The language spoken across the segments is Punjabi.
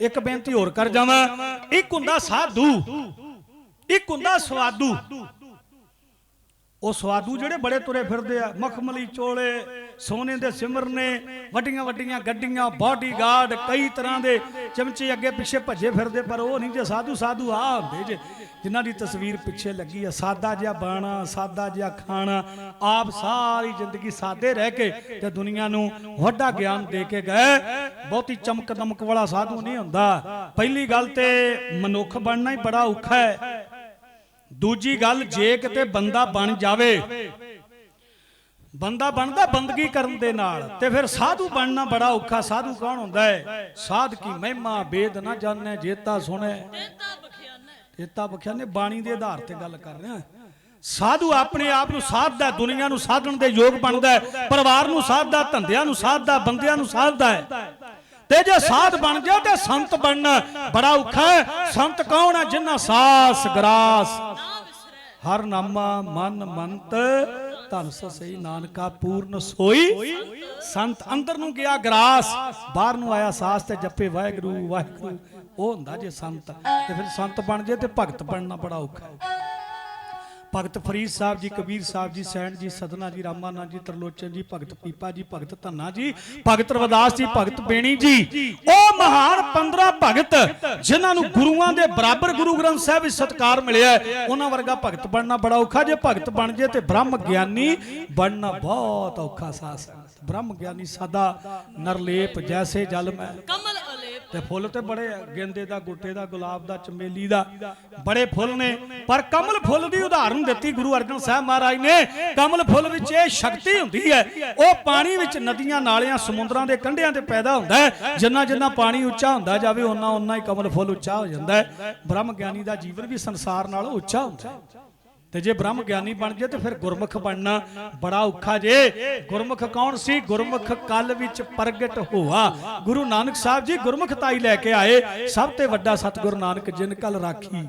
ਇੱਕ ਬੇਨਤੀ ਹੋਰ ਕਰ ਜਾਵਾਂ। ਇੱਕ ਹੁੰਦਾ ਸਾਧੂ ਇੱਕ ਹੁੰਦਾ ਸਵਾਦੂ ਉਹ ਸਵਾਦੂ ਜਿਹੜੇ ਬੜੇ ਤੁਰੇ ਫਿਰਦੇ ਆ। ਮਖਮਲੀ ਚੋਲੇ, ਸੋਨੇ ਦੇ ਸਿਮਰਨੇ ਵੱਡੀਆਂ ਵੱਡੀਆਂ ਗੱਡੀਆਂ ਬਾਡੀਗਾਰਡ ਕਈ ਤਰ੍ਹਾਂ ਦੇ ਚਮਚੇ ਅੱਗੇ ਪਿੱਛੇ ਭੱਜੇ ਫਿਰਦੇ, ਪਰ ਉਹ ਨਹੀਂ ਜੇ ਸਾਧੂ ਸਾਧੂ ਆ ਹੁੰਦੇ ਜੇ। ਜਿਨ੍ਹਾਂ ਦੀ ਤਸਵੀਰ ਪਿੱਛੇ ਲੱਗੀ ਆ, ਸਾਦਾ ਜਿਹਾ ਬਾਣਾ, ਸਾਦਾ ਜਿਹਾ ਖਾਣਾ, ਆਪ ਸਾਰੀ ਜ਼ਿੰਦਗੀ ਸਾਦੇ ਰਹਿ ਕੇ ਤੇ ਦੁਨੀਆ ਨੂੰ ਵੱਡਾ ਗਿਆਨ ਦੇ ਕੇ ਗਏ। ਬਹੁਤੀ ਚਮਕ ਦਮਕ ਵਾਲਾ ਸਾਧੂ ਨਹੀਂ ਹੁੰਦਾ। ਪਹਿਲੀ ਗੱਲ ਤੇ ਮਨੁੱਖ ਬਣਨਾ ਹੀ ਬੜਾ ਔਖਾ ਹੈ। ਦੂਜੀ ਗੱਲ ਜੇ ਕਿਤੇ ਬੰਦਾ ਬਣ ਜਾਵੇ, ਬੰਦਾ ਬਣਦਾ ਬੰਦਗੀ ਕਰਨ ਦੇ ਨਾਲ, ਤੇ ਫਿਰ ਸਾਧੂ ਬਣਨਾ ਬੜਾ ਔਖਾ, ਸਾਧੂ ਕੌਣ ਹੁੰਦਾ ਹੈ? ਸਾਧ ਕੀ ਮਹਿਮਾ ਵੇਦ ਨਾ ਜਾਣੈ, ਜੇਤਾ ਸੁਣੈ। ਜੇਤਾ ਬਖਿਆ ਬਾਣੀ ਦੇ ਆਧਾਰ ਤੇ ਗੱਲ ਕਰ ਰਿਹਾ। ਸਾਧੂ ਆਪਣੇ ਆਪ ਨੂੰ ਸਾਧਦਾ ਦੁਨੀਆ ਨੂੰ ਸਾਧਣ ਦੇ ਯੋਗ ਬਣਦਾ ਹੈ, ਪਰਿਵਾਰ ਨੂੰ ਸਾਧਦਾ ਧੰਦਿਆਂ ਨੂੰ ਸਾਧਦਾ ਬੰਦਿਆਂ ਨੂੰ ਸਾਧਦਾ ਹੈ। ਤੇ ਜੇ ਸਾਧ ਬਣ ਜਾ ਤੇ ਸੰਤ ਬਣਨਾ ਬੜਾ ਔਖਾ ਹੈ। ਸੰਤ ਕੌਣ ਹੈ? ਜਿਨ੍ਹਾਂ ਸਾਸ ਗਰਾਸ। ਹਰ ਨਾਮਾ ਮਨ ਮੰਤ, ਧਨ ਸਈ ਨਾਨਕਾ ਪੂਰਨ ਸੋਈ। ਸੰਤ ਅੰਦਰ ਨੂੰ ਗਿਆ ਗਰਾਸ, ਬਾਹਰ ਨੂੰ ਆਇਆ ਸਾਸ ਤੇ ਜੱਪੇ ਵਾਹਿਗੁਰੂ ਵਾਹਿਗੁਰੂ। ਉਹ ਹੁੰਦਾ ਜੇ ਸੰਤ। ਤੇ ਫਿਰ ਸੰਤ ਬਣ ਜੇ ਤੇ ਭਗਤ ਬਣਨਾ ਬੜਾ ਔਖਾ ਹੈ। ਭਗਤ ਫਰੀਦ ਸਾਹਿਬ ਜੀ, ਕਬੀਰ ਸਾਹਿਬ ਜੀ ਸੈਣ ਜੀ, ਸਦਨਾ ਜੀ, ਰਾਮਾਨੰਦ ਜੀ, ਤਰਲੋਚਨ ਜੀ, ਭਗਤ ਪੀਪਾ ਜੀ, ਭਗਤ ਧੰਨਾ ਜੀ, ਭਗਤ ਰਵਿਦਾਸ ਜੀ, ਭਗਤ ਬੇਣੀ ਜੀ। ਉਹ ਮਹਾਨ 15 ਭਗਤ ਜਿਨ੍ਹਾਂ ਨੂੰ ਗੁਰੂਆਂ ਦੇ ਬਰਾਬਰ ਗੁਰੂ ਗ੍ਰੰਥ ਸਾਹਿਬ ਵਿੱਚ ਸਤਕਾਰ ਮਿਲਿਆ ਉਹਨਾਂ ਵਰਗਾ ਭਗਤ ਬਣਨਾ ਬੜਾ ਔਖਾ, ਜੇ ਭਗਤ ਬਣ ਜੇ ਤੇ ਬ੍ਰਹਮ ਗਿਆਨੀ ਬਣਨਾ ਬਹੁਤ ਔਖਾ ਸਾਸ। ਬ੍ਰਹਮ ਗਿਆਨੀ ਸਦਾ ਨਰਲੇਪ ਜੈਸੇ ਜਲ ਮੈਂ। ਕਮਲ ਤੇ ਫੁੱਲ ਤੇ ਬੜੇ ਗੇਂਦੇ ਦਾ, ਗੁੱਟੇ ਦਾ, ਗੁਲਾਬ ਦਾ, ਚਮੇਲੀ ਦਾ, ਬੜੇ ਫੁੱਲ ਨੇ। ਪਰ ਕਮਲ ਫੁੱਲ ਦੀ ਉਦਾਹਰਨ ਦਿੱਤੀ ਗੁਰੂ ਅਰਜਨ ਸਾਹਿਬ ਮਹਾਰਾਜ ਨੇ। ਕਮਲ ਫੁੱਲ ਵਿੱਚ ਇਹ ਸ਼ਕਤੀ ਹੁੰਦੀ ਹੈ, ਉਹ ਪਾਣੀ ਵਿੱਚ ਨਦੀਆਂ, ਨਾਲਿਆਂ, ਸਮੁੰਦਰਾਂ ਦੇ ਕੰਢਿਆਂ ਤੇ ਪੈਦਾ ਹੁੰਦਾ ਹੈ। ਜਿੰਨਾ ਜਿੰਨਾ ਪਾਣੀ ਉੱਚਾ ਹੁੰਦਾ ਜਾਵੇ, ਓਨਾ ਓਨਾ ਹੀ ਕਮਲ ਫੁੱਲ ਉੱਚਾ ਹੋ ਜਾਂਦਾ ਹੈ। ਬ੍ਰਹਮ ਗਿਆਨੀ ਦਾ ਜੀਵਨ ਵੀ ਸੰਸਾਰ ਨਾਲੋਂ ਉੱਚਾ ਹੁੰਦਾ ਹੈ। ਤੇ ਜੇ ਬ੍ਰਹਮ ਗਿਆਨੀ ਬਣ ਜੇ ਤੇ ਫਿਰ ਗੁਰਮੁਖ ਬਣਨਾ ਬੜਾ ਔਖਾ ਜੇ। ਗੁਰਮੁਖ ਕੌਣ ਸੀ? ਗੁਰਮੁਖ ਕਲ ਵਿੱਚ ਪ੍ਰਗਟ ਹੋਆ। ਗੁਰੂ ਨਾਨਕ ਸਾਹਿਬ ਜੀ ਗੁਰਮੁਖਤਾਈ ਲੈ ਕੇ ਆਏ। ਸਭ ਤੇ ਵੱਡਾ ਸਤਿਗੁਰ ਨਾਨਕ ਜਿਨ ਕਲ ਰਾਖੀ।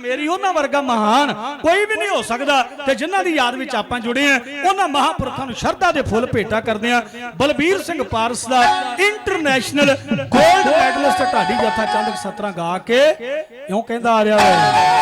ਮੇਰੀ ਉਹਨਾਂ ਵਰਗਾ ਮਹਾਨ ਕੋਈ ਵੀ ਨਹੀਂ ਹੋ ਸਕਦਾ। ਤੇ ਜਿਨ੍ਹਾਂ ਦੀ ਯਾਦ ਵਿੱਚ ਆਪਾਂ ਜੁੜੇ ਆ ਉਹਨਾਂ ਮਹਾਪੁਰਖਾਂ ਨੂੰ ਸ਼ਰਧਾ ਦੇ ਫੁੱਲ ਭੇਟਾ ਕਰਦੇ ਆ ਬਲਬੀਰ ਸਿੰਘ ਪਾਰਸ ਦਾ ਇੰਟਰਨੈਸ਼ਨਲ 골ਡ ਮੈਡਲਿਸਟ ਢਾਡੀ ਜਥਾ ਚੰਦਕ ਸਤਰਾਂ ਗਾ ਕੇ ਇਉਂ ਕਹਿੰਦਾ ਆ ਰਿਹਾ ਹੈ